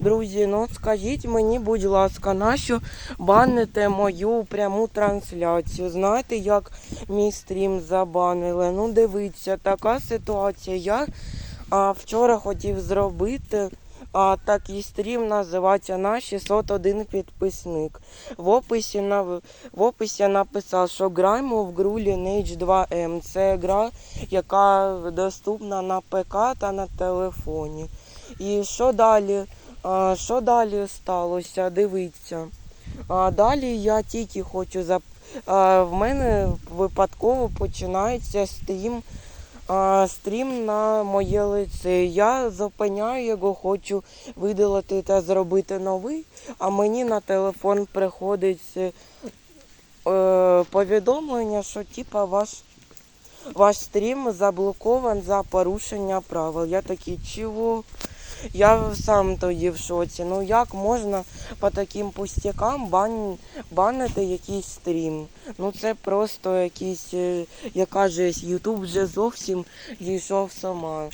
Друзі, ну скажіть мені, будь ласка, нащо баните мою пряму трансляцію? Знаєте, як мій стрім забанили? Ну, дивіться, така ситуація. Я а, вчора хотів зробити а, такий стрім, називається на 601 підписник. В описі, на, в описі я написав, що граємо в гру Lineage 2M. Це гра, яка доступна на ПК та на телефоні. І що далі? Що далі сталося? Дивіться. А, далі я тільки хочу зап... а, в мене випадково починається стрім. А, стрім на моє лице. Я зупиняю його, хочу видалити та зробити новий, а мені на телефон приходить е, повідомлення, що типа ваш, ваш стрім заблокован за порушення правил. Я такий, чого? Я сам тоді в шоці. Ну як можна по таким пустякам бан... банити якийсь стрім? Ну це просто якийсь, як яка же Ютуб вже зовсім зійшов сама.